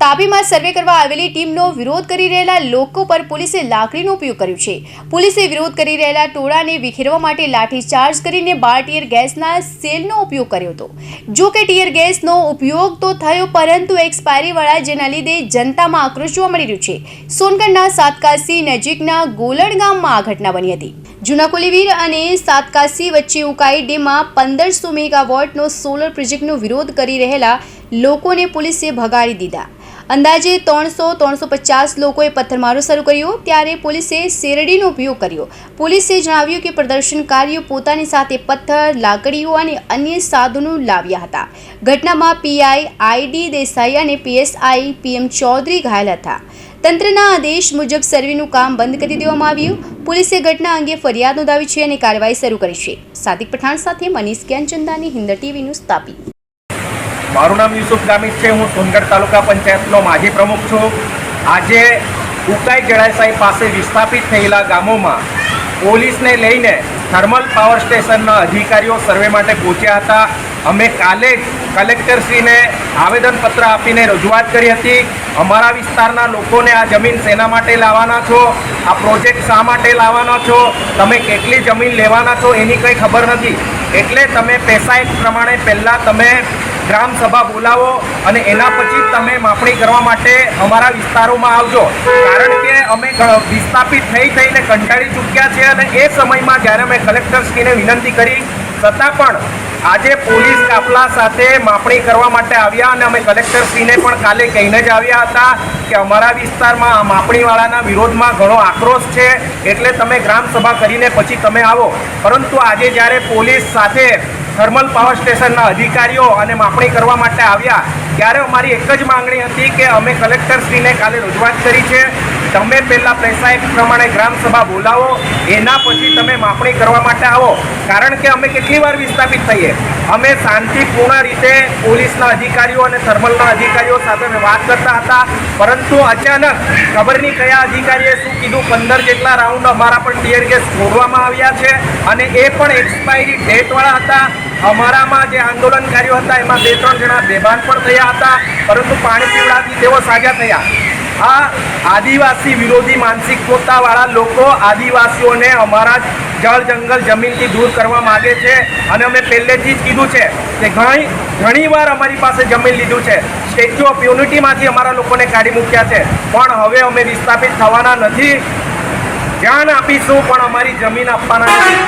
તાપીમાં સર્વે કરવા આવેલી ટીમનો વિરોધ કરી રહેલા લોકો પર પોલીસે લાકડીનો ઉપયોગ કર્યો છે. પોલીસે વિરોધ કરી રહેલા ટોળાને વિખેરવા માટે લાઠીચાર્જ કરીને બાર ટીયર ગેસના સેલનો ઉપયોગ કર્યો હતો. જો કે ટીયર ગેસનો ઉપયોગ તો થયો, પરંતુ એક્સપાયરીવાળા જેના લીધે જનતામાં આક્રોશ જોવા મળી રહ્યો છે. સોનગઢના સાતકાસી નજીકના ગોલડ ગામમાં આ ઘટના બની હતી. જૂના કોલીવીર અને સાતકાસી વચ્ચે ઉકાઈ ડેમમાં પંદરસો મેગાવોટનો સોલર પ્રોજેક્ટનો વિરોધ કરી રહેલા લોકોને પોલીસે ભગાડી દીધા. અંદાજે ત્રણસો ત્રણસો પચાસ લોકોએ પથ્થરમારો શરૂ કર્યો, ત્યારે પોલીસે શેરડીનો ઉપયોગ કર્યો. પોલીસે જણાવ્યું કે પ્રદર્શનકારીઓ પોતાની સાથે પથ્થર, લાકડીઓ અને અન્ય સાધનો લાવ્યા હતા. ઘટનામાં પીઆઈ આઈડી દેસાઈ અને પીએસઆઈ પીએમ ચૌધરી ઘાયલ હતા. તંત્રના આદેશ મુજબ સર્વેનું કામ બંધ કરી દેવામાં આવ્યું. પોલીસે ઘટના અંગે ફરિયાદ નોંધાવી છે અને કાર્યવાહી શરૂ કરી છે. સાદિક પઠાણ સાથે મનીષ જ્ઞાનચંદાની હિન્દ ટીવી ન્યૂઝ તાપી. મારું નામ યુસુફ ગામિત છે, હું સોનગઢ તાલુકા પંચાયતનો માજી પ્રમુખ છું. આજે ઉકાઈ જળાશય પાસે વિસ્થાપિત થયેલા ગામોમાં પોલીસને લઈને થર્મલ પાવર સ્ટેશનના અધિકારીઓ સર્વે માટે પહોંચ્યા હતા. અમે કાલે જ કલેક્ટરશ્રીને આવેદનપત્ર આપીને રજૂઆત કરી હતી. અમારા વિસ્તારના લોકોને આ જમીન શેના માટે લાવવાના છો? આ પ્રોજેક્ટ શા માટે લાવવાના છો? તમે કેટલી જમીન લેવાના છો? એની કંઈ ખબર નથી. એટલે તમે પૈસા એક પ્રમાણે પહેલાં તમે ગ્રામ સભા બોલાવો અને એના પછી તમે માપણી કરવા માટે અમારા વિસ્તારોમાં આવજો. કારણ કે અમે વિસ્થાપિત થઈ થઈને કંટાળી ચૂક્યા છે અને એ સમયમાં જ્યારે અમે કલેક્ટરશ્રીને વિનંતી કરી, છતાં પણ આજે પોલીસ કાફલા સાથે માપણી કરવા માટે આવ્યા અને અમે કલેક્ટરશ્રીને પણ કાલે કહીને જ આવ્યા હતા કે અમારા વિસ્તારમાં માપણીવાળાના વિરોધમાં ઘણો આક્રોશ છે. એટલે તમે ગ્રામસભા કરીને પછી તમે આવો. પરંતુ આજે જ્યારે પોલીસ સાથે થર્મલ પાવર સ્ટેશનના અધિકારીઓ અને માપણી કરવા માટે આવ્યા. ત્યારે અમારી એક જ માંગણી હતી કે અમે કલેક્ટરશ્રીને કાલે રજૂઆત કરી છે. તમે પહેલાં પૈસા એક પ્રમાણે ગ્રામસભા બોલાવો. એના પછી તમે માપણી કરવા માટે આવો. કારણ કે અમે કેટલી વાર વિસ્થાપિત થઈએ. અમે શાંતિપૂર્ણ રીતે પોલીસના અધિકારીઓ અને થર્મલના અધિકારીઓ સાથે વાત કરતા હતા. પરંતુ અચાનક ખબર નહીં કયા અધિકારીએ શું કીધું, પંદર જેટલા રાઉન્ડ અમારા પણ ટીયર ગેસ છોડવામાં આવ્યા છે. અને એ પણ એક્સપાયરી ડેટવાળા હતા. અમારામાં જે આંદોલનકારીઓ હતા, એમાં બે ત્રણ જણા બેભાન પણ થયા હતા, પરંતુ પાણી પીવડાથી તેઓ સાજા થયા. આ આદિવાસી વિરોધી માનસિકતાવાળા લોકો આદિવાસીઓને અમારા જળ જંગલ જમીનથી દૂર કરવા માગે છે અને અમે પહેલેથી જ કીધું છે કે ઘણી ઘણીવાર અમારી પાસે જમીન લીધું છે. સ્ટેચ્યુ ઓફ યુનિટીમાંથી અમારા લોકોને કાઢી મૂક્યા છે. પણ હવે અમે વિસ્થાપિત થવાના નથી. ધ્યાન આપીશું, પણ અમારી જમીન આપવાના નથી.